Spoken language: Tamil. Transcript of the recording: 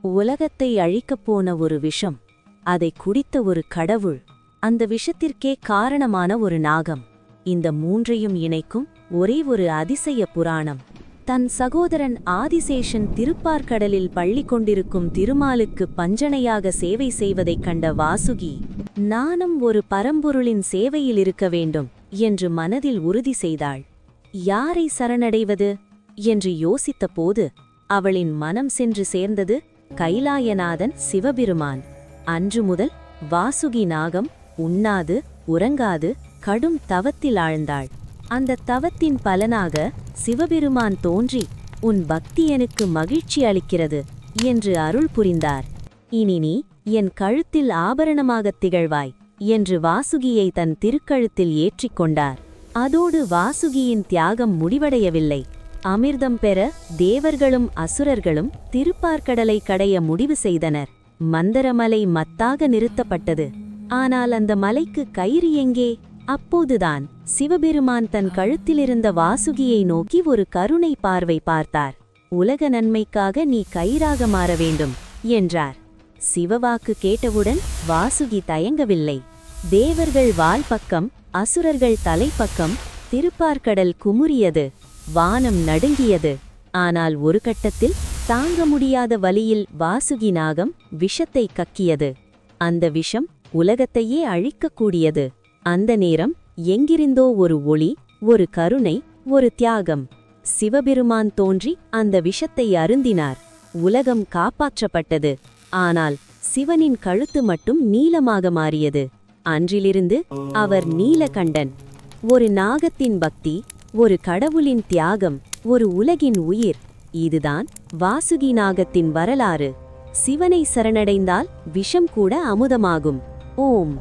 உலகத்தை அழிக்கப் போன ஒரு விஷம் அதை குடித்த ஒரு கடவுள். அந்த விஷத்திற்கே காரணமான ஒரு நாகம். இந்த மூன்றையும் இணைக்கும் ஒரே ஒரு அதிசய புராணம். தன் சகோதரன் ஆதிசேஷன் திருப்பார்கடலில் பள்ளி கொண்டிருக்கும் திருமாலுக்கு பஞ்சனையாக சேவை செய்வதைக் கண்ட வாசுகி நானும் ஒரு பரம்பொருளின் சேவையில் இருக்க வேண்டும் என்று மனதில் உறுதி செய்தாள். யாரை சரணடைவது? என்று யோசித்தபோது அவளின் மனம் சென்று சேர்ந்தது கைலாயநாதன் சிவபெருமான். அன்று முதல் வாசுகி நாகம் உண்ணாது உறங்காது கடும் தவத்தில் ஆழ்ந்தாள். அந்த தவத்தின் பலனாக சிவபெருமான் தோன்றி உன் பக்தி எனக்கு மகிழ்ச்சி அளிக்கிறது என்று அருள் புரிந்தார். இனி நீ என் கழுத்தில் ஆபரணமாகத் திகழ்வாய் என்று வாசுகியை தன் திருக்கழுத்தில் ஏற்றிக்கொண்டார் அதோடு வாசுகியின் தியாகம் முடிவடையவில்லை. அமிர்தம் பெற தேவர்களும் அசுரர்களும் திருப்பார்க்கடலை கடைய முடிவு செய்தனர். மந்தரமலை மத்தாக நிறுத்தப்பட்டது. ஆனால் அந்த மலைக்கு கயிறு எங்கே? அப்போதுதான் சிவபெருமான் தன் கழுத்திலிருந்த வாசுகியை நோக்கி ஒரு கருணை பார்வை பார்த்தார். உலக நன்மைக்காக நீ கயிறாக மாற வேண்டும் என்றார். சிவவாக்கு கேட்டவுடன் வாசுகி தயங்கவில்லை. தேவர்கள் வால் பக்கம் அசுரர்கள் தலைப்பக்கம் திருப்பார்க்கடல் குமுறியது. வானம் நடுங்கியது. ஆனால் ஒரு கட்டத்தில் தாங்க முடியாத வழியில் வாசுகி நாகம் விஷத்தை கக்கியது. அந்த விஷம் உலகத்தையே அழிக்கக்கூடியது அந்த நேரம் எங்கிருந்தோ ஒரு ஒளி ஒரு கருணை ஒரு தியாகம். சிவபெருமான் தோன்றி அந்த விஷத்தை அருந்தினார். உலகம் காப்பாற்றப்பட்டது. ஆனால் சிவனின் கழுத்து மட்டும் நீலமாக மாறியது. அன்றிலிருந்து அவர் நீலகண்டன். ஒரு நாகத்தின் பக்தி ஒரு கடவுளின் தியாகம் ஒரு உலகின் உயிர். இதுதான் வாசுகி நாகத்தின் வரலாறு. சிவனை சரணடைந்தால் விஷம் கூட அமுதமாகும். ஓம்.